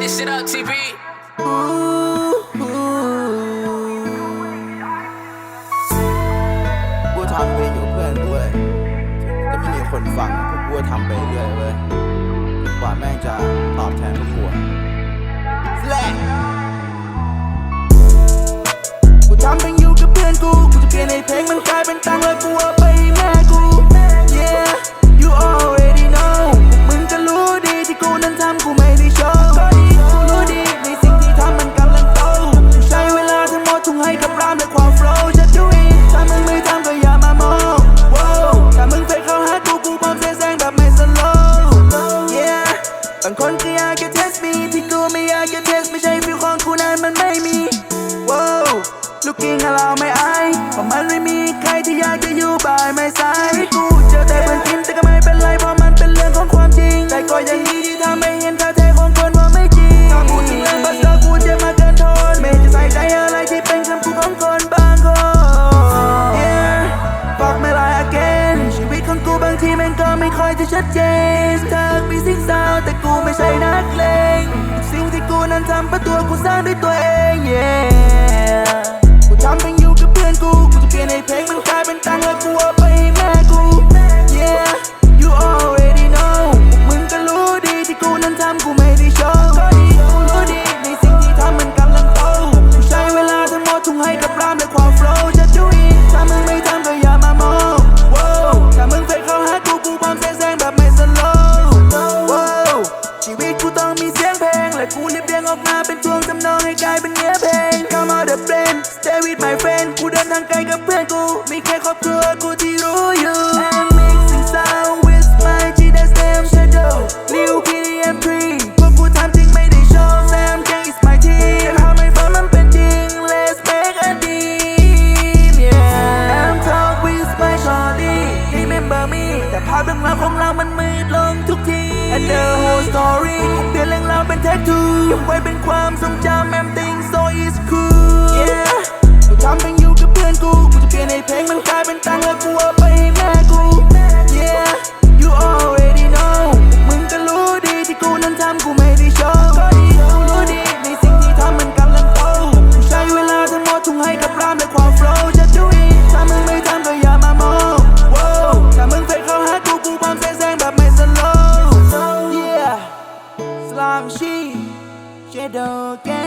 this shit up, TP. กูทำเพลงอยู่เพื่อนด้วยแต่ไม่มีคนฟังพวกกูก็ทำไปเรื่อยเว้ยกว่าแม่งจะตอบแทนพวกกูอะแหละกูทำเพลงอยู่กับเพื่อนกู กูจะเปลี่ยนให้เพลงมันกลายเป็นตังค์แล้วกูเอาไปแม่กู Yeah you already know พวกมึงก็รู้ดีที่กูนั้นทำกู looking ให้เราไม่อายเพราะมันไม่มีใครที่อยากจะอยู่บายไม่สายกูเจอแต่เพื่อนกินแต่ก็ไม่เป็นไรเพราะมันเป็นเรื่องของความจริง แต่ก็ยังดีที่ทำให้เห็นท่าแท้ของคนว่าไม่จริงถ้าพูดถึงเรื่องบัสเตอร์กูจ็บมาเกินทนไม่จะใส่ใจอะไรที่เป็นคำพูดของคนบางคน Yeah ฟักไม่ลาย again ชีวิตของกูบางทีม่งก็ไม่ค่อยจะชัดเจนเธอมีสิ่งสาวแต่กูไม่ใช่นักเลงทุกสิ่งที่กูนั้นทำเพราะตัวกูสร้างด้วยตัวเอง ต้องมีเสียงเพลง และกูเรียบเรียงออกมาเป็นช่วงทำนองให้กลายเป็นเนื้อเพลง Come on the plane stay with my friend กูเดินทางไกลกับเพื่อนกู มีแค่ครอบครัวกูที่รู้อยู่ I'm mixing sound with my G that's damn shadow Lil Kitty and Free พวกกูทำจริงไม่ได้โชว์ Sam King is my team จะทำให้ฝันมันเป็นจริง Let's make a team yeah I'm talk with my shorty Remember me แต่ภาพเรื่องราวของเรามันมื the whole story เปลี่ยนเรื่องราวเป็นแท็กทูเก็บไว้เป็นความทรงจำ Everything so it's cool. don't get